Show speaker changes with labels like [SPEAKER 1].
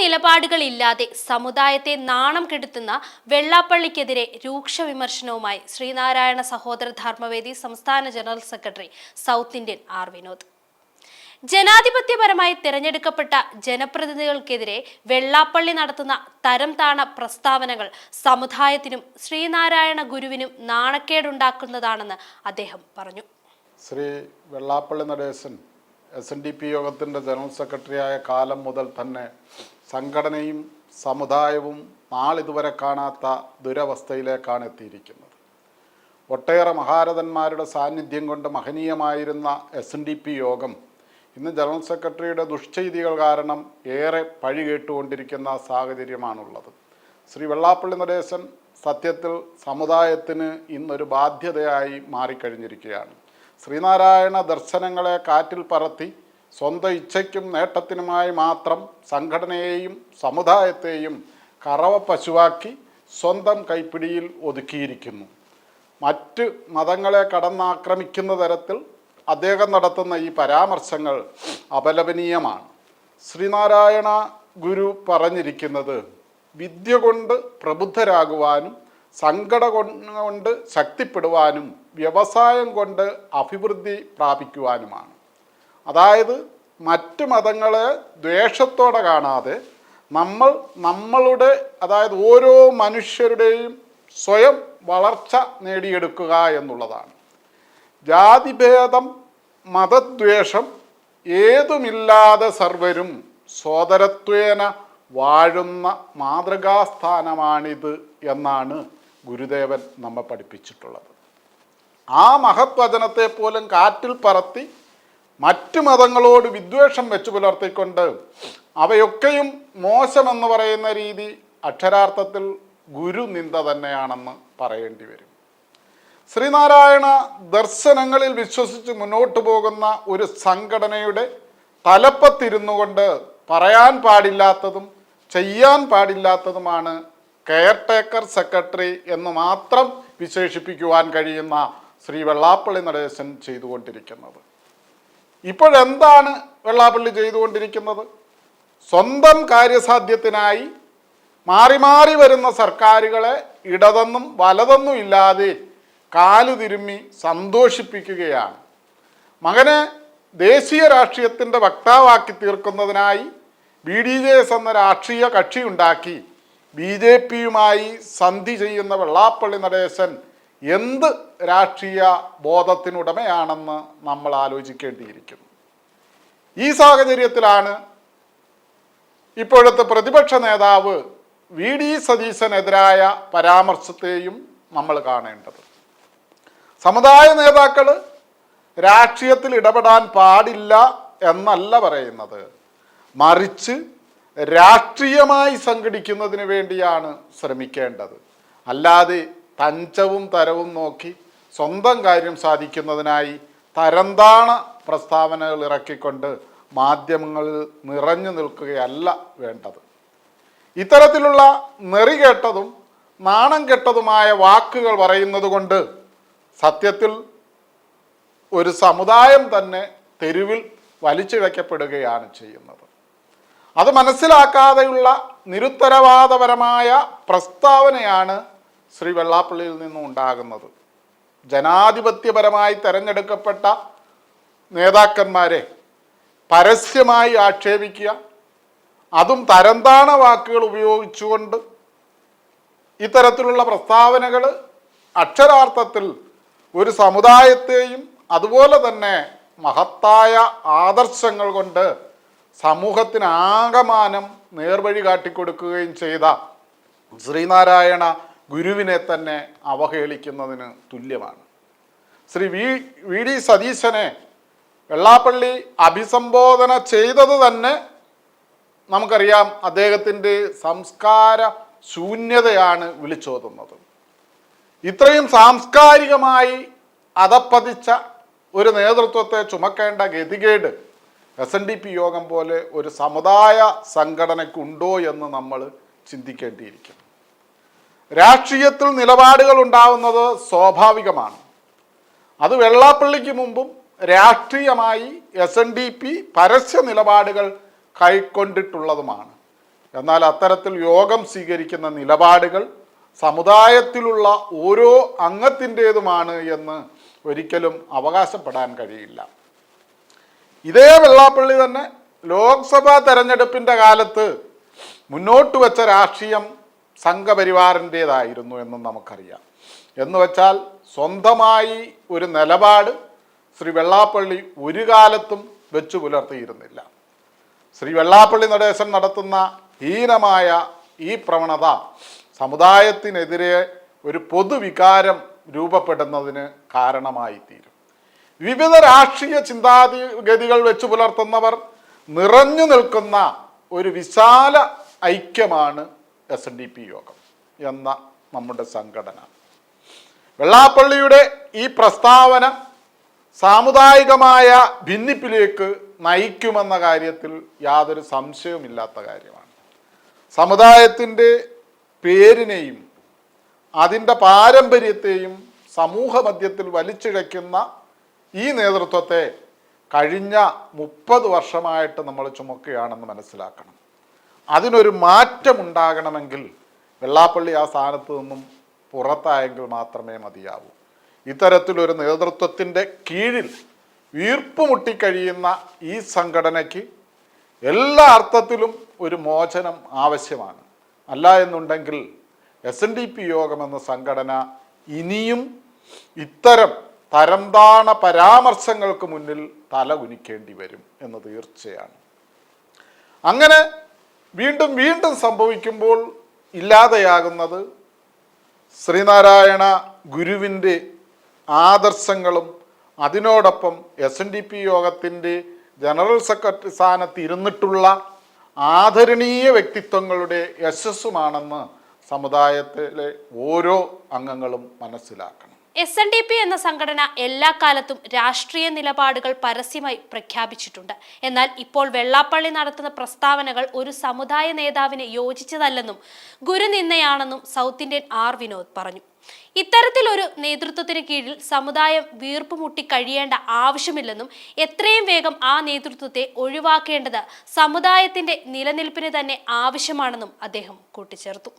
[SPEAKER 1] നിലപാടുകളില്ലാതെ സമുദായത്തെ നാണം കെടുത്തുന്ന വെള്ളാപ്പള്ളിക്കെതിരെ രൂക്ഷ വിമർശനവുമായി ശ്രീനാരായണ സഹോദര ധർമ്മവേദി സംസ്ഥാന general secretary South Indian R Vinod. ജനാധിപത്യപരമായി തിരഞ്ഞെടുക്കപ്പെട്ട ജനപ്രതിനിധികൾക്കെതിരെ വെള്ളാപ്പള്ളി നടത്തുന്ന തരം താണ പ്രസ്താവനകൾ സമുദായത്തിനും ശ്രീനാരായണ ഗുരുവിനും നാണക്കേടുണ്ടാക്കുന്നതാണെന്ന് അദ്ദേഹം പറഞ്ഞു.
[SPEAKER 2] Sree Vellappally Natesan S N D P യോഗത്തിന്റെ ജനറൽ സെക്രട്ടറിയായ കാലം മുതൽ തന്നെ സംഘടനയും സമുദായവും നാളിതുവരെ കാണാത്ത ദുരവസ്ഥയിലേക്കാണ് എത്തിയിരിക്കുന്നത്. ഒട്ടേറെ മഹാരഥന്മാരുടെ സാന്നിധ്യം കൊണ്ട് മഹനീയമായിരുന്ന എസ് എൻ ഡി പി യോഗം ഇന്ന് ജനറൽ സെക്രട്ടറിയുടെ ദുഷ്ചെയ്തികൾ കാരണം ഏറെ പഴി കേട്ടുകൊണ്ടിരിക്കുന്ന സാഹചര്യമാണുള്ളത്. ശ്രീ വെള്ളാപ്പള്ളി നടേശൻ സത്യത്തിൽ സമുദായത്തിന് ഇന്നൊരു ബാധ്യതയായി മാറിക്കഴിഞ്ഞിരിക്കുകയാണ്. ശ്രീനാരായണ ദർശനങ്ങളെ കാറ്റിൽ പറത്തി സ്വന്തം ഇച്ഛയ്ക്കും നേട്ടത്തിനുമായി മാത്രം സംഘടനയെയും സമുദായത്തെയും കറവ പശുവാക്കി സ്വന്തം കൈപ്പിടിയിൽ ഒതുക്കിയിരിക്കുന്നു. മറ്റ് മതങ്ങളെ കടന്നാക്രമിക്കുന്ന തരത്തിൽ അദ്ദേഹം നടത്തുന്ന ഈ പരാമർശങ്ങൾ അപലപനീയമാണ്. ശ്രീനാരായണ ഗുരു പറഞ്ഞിരിക്കുന്നത് വിദ്യ കൊണ്ട് പ്രബുദ്ധരാകുവാനും സങ്കട കൊണ്ട് ശക്തിപ്പെടുവാനും വ്യവസായം കൊണ്ട് അഭിവൃദ്ധി പ്രാപിക്കുവാനുമാണ്. അതായത് മറ്റ് മതങ്ങളെ ദ്വേഷത്തോടെ കാണാതെ നമ്മൾ നമ്മളുടെ അതായത് ഓരോ മനുഷ്യരുടെയും സ്വയം വളർച്ച നേടിയെടുക്കുക എന്നുള്ളതാണ്. ജാതിഭേദം മതദ്വേഷം ഏതുമില്ലാതെ സർവരും സോദരത്വേന വാഴുന്ന മാതൃകാസ്ഥാനമാണിത് എന്നാണ് ഗുരുദേവൻ നമ്മെ പഠിപ്പിച്ചിട്ടുള്ളത്. ആ മഹത്വചനത്തെ പോലും കാറ്റിൽ പറത്തി മറ്റു മതങ്ങളോട് വിദ്വേഷം വെച്ചു പുലർത്തിക്കൊണ്ട് അവയൊക്കെയും മോശമെന്ന് പറയുന്ന രീതി അക്ഷരാർത്ഥത്തിൽ ഗുരുനിന്ദ തന്നെയാണെന്ന് പറയേണ്ടി വരും. ശ്രീനാരായണ ദർശനങ്ങളിൽ വിശ്വസിച്ച് മുന്നോട്ട് പോകുന്ന ഒരു സംഘടനയുടെ തലപ്പത്തിരുന്നു കൊണ്ട് പറയാൻ പാടില്ലാത്തതും ചെയ്യാൻ പാടില്ലാത്തതുമാണ് കെയർ ടേക്കർ സെക്രട്ടറി എന്ന് മാത്രം വിശേഷിപ്പിക്കുവാൻ കഴിയുന്ന ശ്രീ വെള്ളാപ്പള്ളി നടേശൻ ചെയ്തുകൊണ്ടിരിക്കുന്നത്. ഇപ്പോഴെന്താണ് വെള്ളാപ്പള്ളി ചെയ്തുകൊണ്ടിരിക്കുന്നത്? സ്വന്തം കാര്യസാധ്യത്തിനായി മാറി മാറി വരുന്ന സർക്കാരുകളെ ഇടതെന്നും വലതെന്നും ഇല്ലാതെ കാലു തിരുമ്മി സന്തോഷിപ്പിക്കുകയാണ്. മകനെ ദേശീയ രാഷ്ട്രീയത്തിന്റെ വക്താവാക്കി തീർക്കുന്നതിനായി ബി ഡി ജെ എസ് എന്ന രാഷ്ട്രീയ കക്ഷി ഉണ്ടാക്കി ബി ജെ പിയുമായി സന്ധി ചെയ്യുന്ന വെള്ളാപ്പള്ളി നടേശൻ എന്ത് രാഷ്ട്രീയ ബോധത്തിനുടമയാണെന്ന് നമ്മൾ ആലോചിക്കേണ്ടിയിരിക്കുന്നു. ഈ സാഹചര്യത്തിലാണ് ഇപ്പോഴത്തെ പ്രതിപക്ഷ നേതാവ് വി ഡി സതീശനെതിരായ പരാമർശത്തെയും നമ്മൾ കാണേണ്ടത്. സമുദായ നേതാക്കൾ രാഷ്ട്രീയത്തിൽ ഇടപെടാൻ പാടില്ല എന്നല്ല പറയുന്നത്. മറിച്ച് രാഷ്ട്രീയമായി സംഘടിക്കുന്നതിന് വേണ്ടിയാണ് ശ്രമിക്കേണ്ടത്. അല്ലാതെ തഞ്ചവും തരവും നോക്കി സ്വന്തം കാര്യം സാധിക്കുന്നതിനായി തരംതാണ പ്രസ്താവനകൾ ഇറക്കിക്കൊണ്ട് മാധ്യമങ്ങളിൽ നിറഞ്ഞു നിൽക്കുകയല്ല വേണ്ടത്. ഇത്തരത്തിലുള്ള നെറികെട്ടതും നാണം കെട്ടതുമായ വാക്കുകൾ പറയുന്നത് കൊണ്ട് സത്യത്തിൽ ഒരു സമുദായം തന്നെ തെരുവിൽ വലിച്ചിഴക്കപ്പെടുകയാണ് ചെയ്യുന്നത്. അത് മനസ്സിലാക്കാതെയുള്ള നിരുത്തരവാദപരമായ പ്രസ്താവനയാണ് ശ്രീ വെള്ളാപ്പള്ളിയിൽ നിന്നും ഉണ്ടാകുന്നത്. ജനാധിപത്യപരമായി തെരഞ്ഞെടുക്കപ്പെട്ട നേതാക്കന്മാരെ പരസ്യമായി ആക്ഷേപിക്കുക അതും തരംതാണ വാക്കുകൾ ഉപയോഗിച്ചുകൊണ്ട് ഇത്തരത്തിലുള്ള പ്രസ്താവനകൾ അക്ഷരാർത്ഥത്തിൽ ഒരു സമുദായത്തെയും അതുപോലെ തന്നെ മഹത്തായ ആദർശങ്ങൾ കൊണ്ട് സമൂഹത്തിന് ആകമാനം നേർവഴി കാട്ടിക്കൊടുക്കുകയും ചെയ്ത ശ്രീനാരായണ ഗുരുവിനെ തന്നെ അവഹേളിക്കുന്നതിന് തുല്യമാണ്. ശ്രീ വി വി ഡി സതീശനെ വെള്ളാപ്പള്ളി അഭിസംബോധന ചെയ്തത് തന്നെ നമുക്കറിയാം അദ്ദേഹത്തിന്റെ സംസ്കാര ശൂന്യതയാണ് വിളിച്ചോതുന്നത്. ഇത്രയും സാംസ്കാരികമായി അതപ്പതിച്ച ഒരു നേതൃത്വത്തെ ചുമക്കേണ്ട ഗതികേട് എസ് എൻ ഡി പി യോഗം പോലെ ഒരു സമുദായ സംഘടനയ്ക്കുണ്ടോ എന്ന് നമ്മൾ ചിന്തിക്കേണ്ടിയിരിക്കും. രാഷ്ട്രീയത്തിൽ നിലപാടുകൾ ഉണ്ടാവുന്നത് സ്വാഭാവികമാണ്. അത് വെള്ളാപ്പള്ളിക്ക് മുമ്പും രാഷ്ട്രീയമായി എസ് എൻ ഡി പി പരസ്യ നിലപാടുകൾ കൈക്കൊണ്ടിട്ടുള്ളതുമാണ്. എന്നാൽ അത്തരത്തിൽ യോഗം സ്വീകരിക്കുന്ന നിലപാടുകൾ സമുദായത്തിലുള്ള ഓരോ അംഗത്തിന്റേതുമാണ് എന്ന് ഒരിക്കലും അവകാശപ്പെടാൻ കഴിയില്ല. ഇതേ വെള്ളാപ്പള്ളി തന്നെ ലോക്സഭാ തെരഞ്ഞെടുപ്പിന്റെ കാലത്ത് മുന്നോട്ട് വെച്ച രാഷ്ട്രീയം സംഘപരിവാറിന്റേതായിരുന്നു എന്നും നമുക്കറിയാം. എന്ന് വെച്ചാൽ സ്വന്തമായി ഒരു നിലപാട് ശ്രീ വെള്ളാപ്പള്ളി ഒരു കാലത്തും വെച്ചു പുലർത്തിയിരുന്നില്ല. ശ്രീ വെള്ളാപ്പള്ളി നടേശൻ നടത്തുന്ന ഹീനമായ ഈ പ്രവണത സമുദായത്തിനെതിരെ ഒരു പൊതുവികാരം രൂപപ്പെടുന്നതിന് കാരണമായി തീരും വിവിധ രാഷ്ട്രീയ ചിന്താഗതികൾ വെച്ച് പുലർത്തുന്നവർ നിറഞ്ഞു നിൽക്കുന്ന ഒരു വിശാല ഐക്യമാണ് എസ് എൻ ഡി പി യോഗം എന്ന നമ്മുടെ സംഘടന. വെള്ളാപ്പള്ളിയുടെ ഈ പ്രസ്താവന സാമുദായികമായ ഭിന്നിപ്പിലേക്ക് നയിക്കുമെന്ന കാര്യത്തിൽ യാതൊരു സംശയവുമില്ലാത്ത കാര്യമാണ്. സമുദായത്തിന്റെ പേരിനെയും അതിന്റെ പാരമ്പര്യത്തെയും സമൂഹ മധ്യത്തിൽ വലിച്ചിഴയ്ക്കുന്ന ഈ നേതൃത്വത്തെ കഴിഞ്ഞ മുപ്പത് വർഷമായിട്ട് നമ്മൾ ചുമക്കുകയാണെന്ന് മനസ്സിലാക്കണം. അതിനൊരു മാറ്റമുണ്ടാകണമെങ്കിൽ വെള്ളാപ്പള്ളി ആ സ്ഥാനത്ത് നിന്നും പുറത്തായെങ്കിൽ മാത്രമേ മതിയാവൂ. ഇത്തരത്തിലൊരു നേതൃത്വത്തിന്റെ കീഴിൽ വീർപ്പുമുട്ടിക്കഴിയുന്ന ഈ സംഘടനയ്ക്ക് എല്ലാ അർത്ഥത്തിലും ഒരു മോചനം ആവശ്യമാണ്. അല്ല എന്നുണ്ടെങ്കിൽ എസ് എൻ ഡി പി യോഗം എന്ന സംഘടന ഇനിയും ഇത്തരം തരംതാണ പരാമർശങ്ങൾക്ക് മുന്നിൽ തല കുനിക്കേണ്ടി വരും എന്ന് തീർച്ചയാണ്. അങ്ങനെ വീണ്ടും വീണ്ടും സംഭവിക്കുമ്പോൾ ഇല്ലാതെയാകുന്നത് ശ്രീനാരായണ ഗുരുവിന്റെ ആദർശങ്ങളും അതിനോടൊപ്പം എസ് എൻ ഡി പി യോഗത്തിന്റെ ജനറൽ സെക്രട്ടറി സ്ഥാനത്ത് ഇരുന്നിട്ടുള്ള ആദരണീയ വ്യക്തിത്വങ്ങളുടെ യശസ്സുമാണെന്ന് സമുദായത്തിലെ ഓരോ അംഗങ്ങളും മനസ്സിലാക്കണം.
[SPEAKER 1] എസ് എൻ ഡി പി എന്ന സംഘടന എല്ലാ കാലത്തും രാഷ്ട്രീയ നിലപാടുകൾ പരസ്യമായി പ്രഖ്യാപിച്ചിട്ടുണ്ട്. എന്നാൽ ഇപ്പോൾ വെള്ളാപ്പള്ളി നടത്തുന്ന പ്രസ്താവനകൾ ഒരു സമുദായ നേതാവിന് യോജിച്ചതല്ലെന്നും ഗുരുനിന്ദയാണെന്നും സൗത്ത് ഇന്ത്യൻ ആർ വിനോദ് പറഞ്ഞു. ഇത്തരത്തിൽ ഒരു നേതൃത്വത്തിന് കീഴിൽ സമുദായം വീർപ്പുമുട്ടി കഴിയേണ്ട ആവശ്യമില്ലെന്നും എത്രയും വേഗം ആ നേതൃത്വത്തെ ഒഴിവാക്കേണ്ടത് സമുദായത്തിന്റെ നിലനിൽപ്പിന് തന്നെ ആവശ്യമാണെന്നും അദ്ദേഹം കൂട്ടിച്ചേർത്തു.